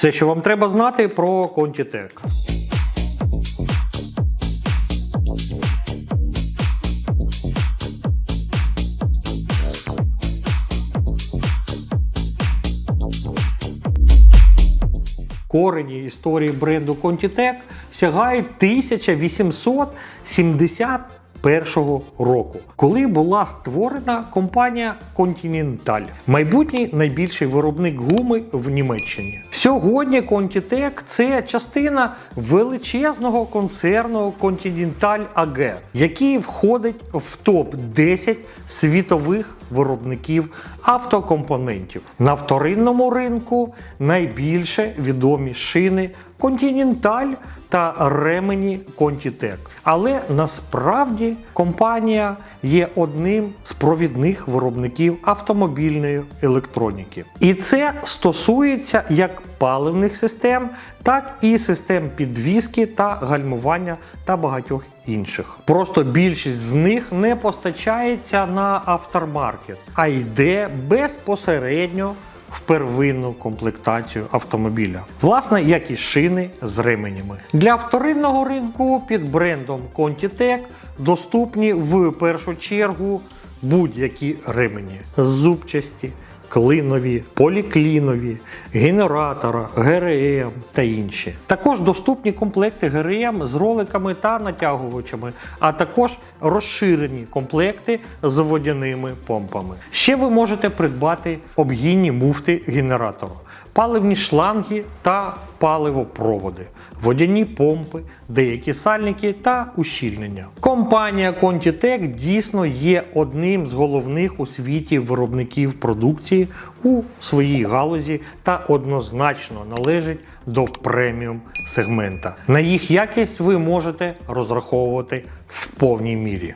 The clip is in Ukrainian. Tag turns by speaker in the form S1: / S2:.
S1: Все, що вам треба знати про Contitech. Корені історії бренду Contitech сягають 1871 року, коли була створена компанія Continental, майбутній найбільший виробник гуми в Німеччині. Сьогодні Контітек – це частина величезного концерну Continental AG, який входить в топ 10 світових виробників автокомпонентів. На вторинному ринку найбільше відомі шини Continental та ремені Contitech. Але насправді компанія є одним з провідних виробників автомобільної електроніки. І це стосується як паливних систем, так і систем підвізки та гальмування та багатьох інших. Просто більшість з них не постачається на автормаркет, а йде безпосередньо в первинну комплектацію автомобіля. Власне, як і шини з ременями. Для вторинного ринку під брендом Contitech доступні в першу чергу будь-які ремені зубчасті, клинові, поліклінові, генератора, ГРМ та інші. Також доступні комплекти ГРМ з роликами та натягувачами, а також розширені комплекти з водяними помпами. Ще ви можете придбати обгінні муфти генератору, паливні шланги та паливопроводи, водяні помпи, деякі сальники та ущільнення. Компанія Contitech дійсно є одним з головних у світі виробників продукції у своїй галузі та однозначно належить до преміум сегмента. На їх якість ви можете розраховувати в повній мірі.